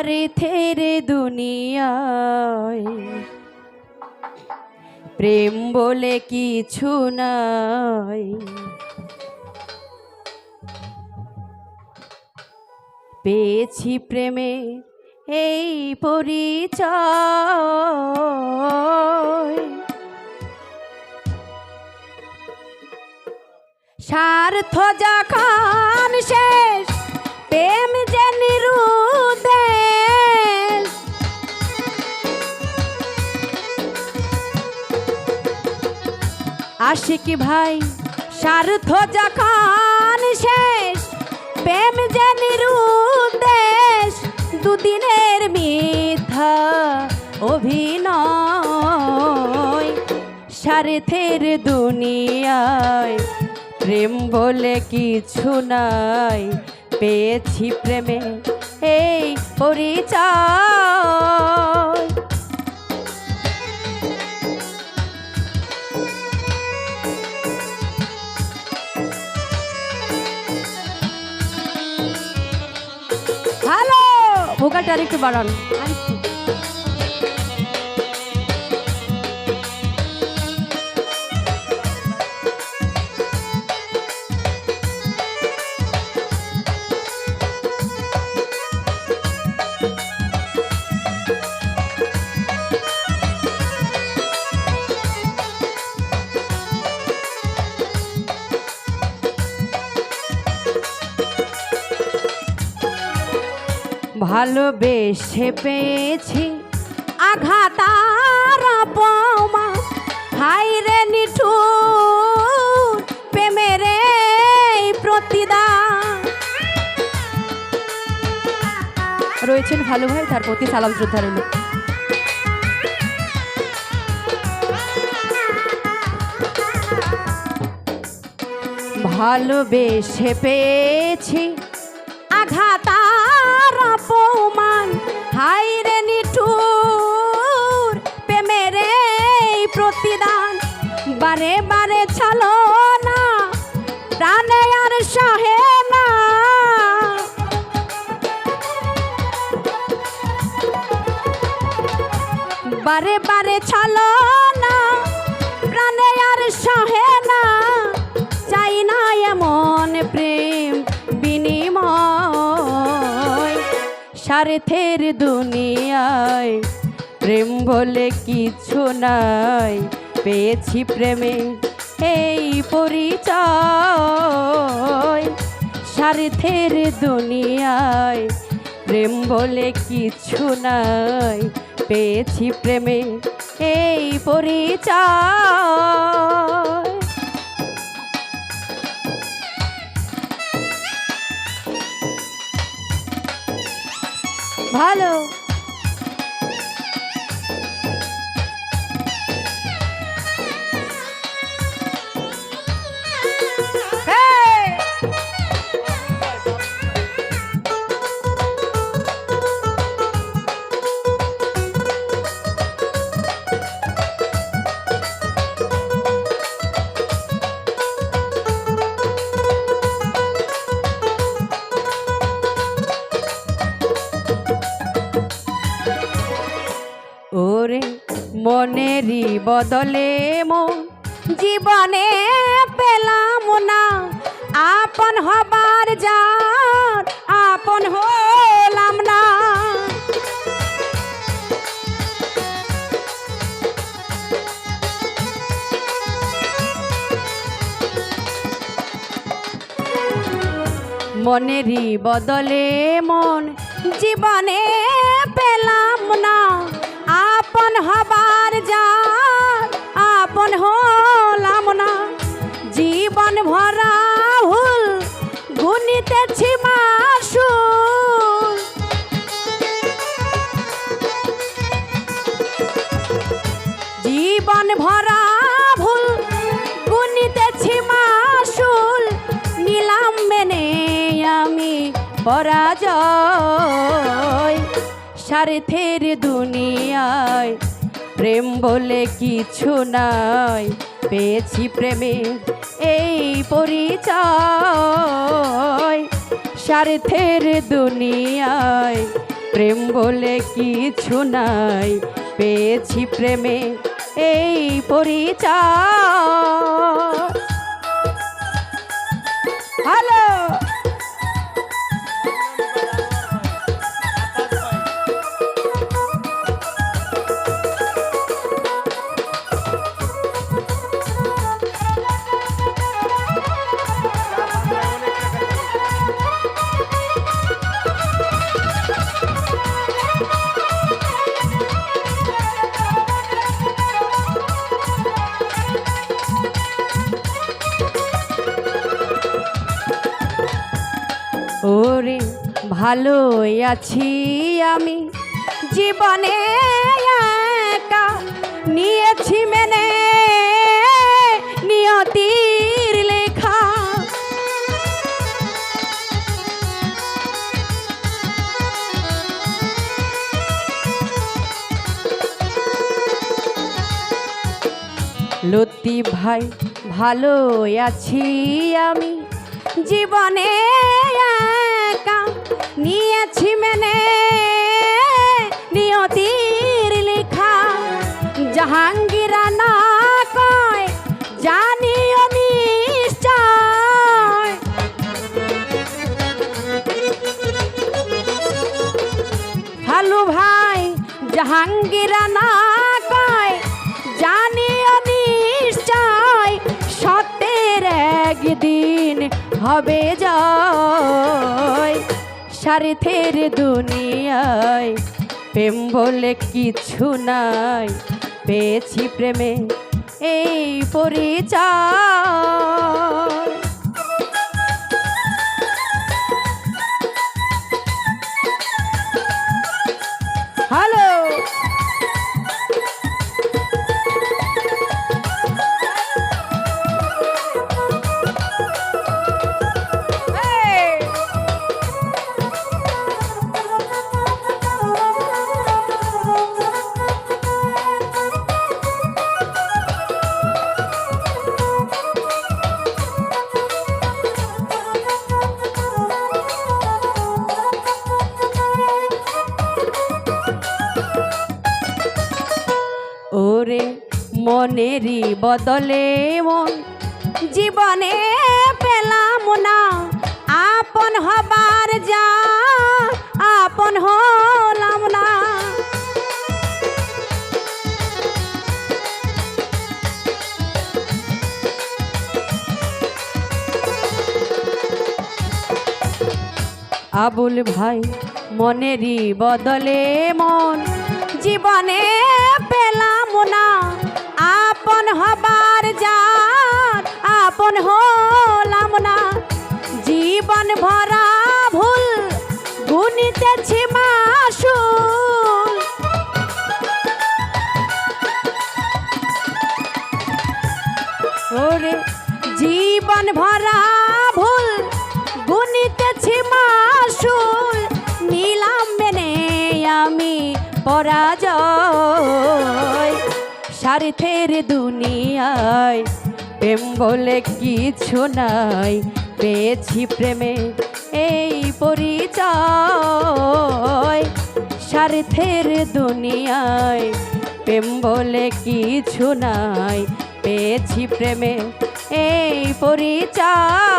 আরে থেরে দুনিয়ায়। প্রেম বলে কিছু নাই। পেয়েছি প্রেমে এই পরিচয়। স্বার্থ যখন শেষ, প্রেম আশিকি ভাই স্বার্থ যখন শেষ, প্রেম যে নিরুদ্দেশ, দুদিনের মিথ্যা অভিনয়। স্বার্থের দুনিয়ায় প্রেম বলে কিছু নাই, পেয়েছি প্রেমে এই পরিচয়। ভোকালটা আরেকটু বাড়ান। আরেকটু ভালোবেসে পেয়েছি আঘাত আর অপমান। হাই রে নিঠুর প্রেমের প্রতিদান। রয়েছেন ভালো ভাই, তার প্রতি সালাম শ্রদ্ধা রইল। ভালোবেসে পেয়েছি আঘাত অপমান। হাই রে নিঠুর, প্রেমের প্রতিদান। বারে বারে ছালো না, প্রাণে আর সহে না। বারে বারে ছালো না, প্রাণে আর সহে না। চাই না এমন প্রেম বিনিময়। স্বার্থের দুনিয়ায়। প্রেম বলে কিছু নাই, পেয়েছি প্রেমে এই পরিচয়। স্বার্থের দুনিয়ায়, প্রেম বলে কিছু নাই, পেয়েছি প্রেমে এই পরিচয়। ভালো। বদলে মন। জীবনে পেলাম না। আপন হবার যার, আপন হলাম না। মনেরই বদলে মন। জীবনে পেলাম না। আপন হবার যার পরাজয়। স্বার্থের দুনিয়ায় প্রেম বলে কিছু নাই। পেয়েছি প্রেমে এই পরিচয়। স্বার্থের দুনিয়ায় প্রেম বলে কিছু নাই। পেয়েছি প্রেমে এই পরিচয়। হ্যালো! ভালো আছি আমি। জীবনে একা নিয়েছি মেনে। নিয়তির লেখা। লতি ভাই ভালো আছি আমি। জীবনে একা নিয়েছি মেনে নিয়তির লেখা। জাহাঙ্গীরা না কয়, জানিও নিশ্চয়। হালু ভাই, জাহাঙ্গীরা না হবে যায় স্বার্থের দুনিয়ায় প্রেম বলে কিছু নাই। পেয়েছি প্রেমে এই পরিচয়। মনেরই বদলে মন। জীবনে পেলাম না, আপন হবার যা, আপন হলাম না। আবুল ভাই, মনেরই বদলে মন। জীবনে পেলাম না আপন হবার যার আপন হলাম না। জীবন ভরা ভুল গুনিতেছি মাসুল ওরে, জীবন ভরা ভুল নিলাম আমি পরাজয়। স্বার্থের দুনিয়ায়। প্রেম বলে কিছু নাই, পেয়েছি প্রেমে এই পরিচয়। স্বার্থের দুনিয়ায়, প্রেম বলে কিছু নাই, পেয়েছি প্রেমে এই পরিচয়।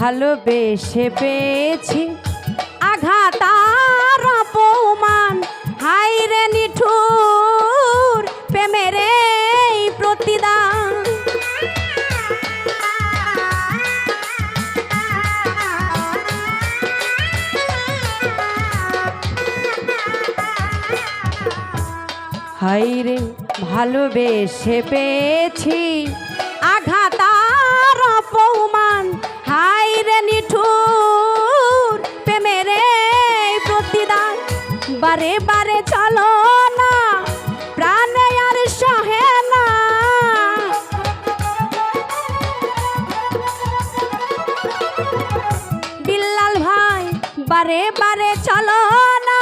ভালোবেসে পেয়েছি আঘাত আর অপমান। হাই রে নিঠুর প্রেমের এই প্রতিদান। হাই রে ভালোবেসে পেয়েছি বারে বারে চলো না, প্রাণে আর সহে না। বিল্লাল ভাই, বারে বারে চলো না,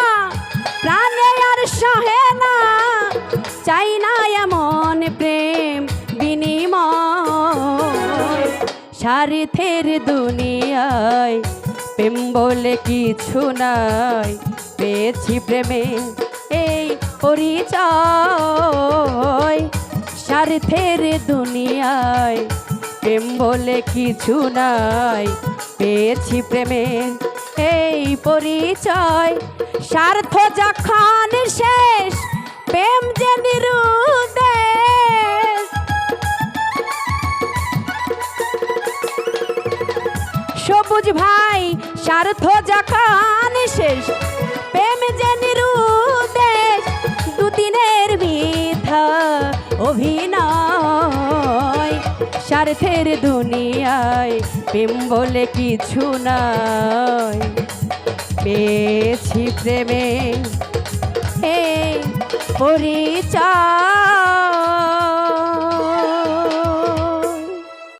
প্রাণে আর সহে না। চাই না এমন প্রেম বিনিময় স্বার্থের দুনিয়ায় প্রেম বলে কিছু নাই। পেয়েছি প্রেমে এই পরিচয়। স্বার্থের দুনিয়ায় প্রেম বলে কিছু নাই। পেয়েছি প্রেমে এই পরিচয়। স্বার্থ যখন শেষ, প্রেম যে নিরুদ্দেশ। সবুজ ভাই, স্বার্থ যখন স্বার্থের দুনিয়ায় প্রেম বলে কিছু নাই। পেয়েছি প্রেমে হে পরিচয়।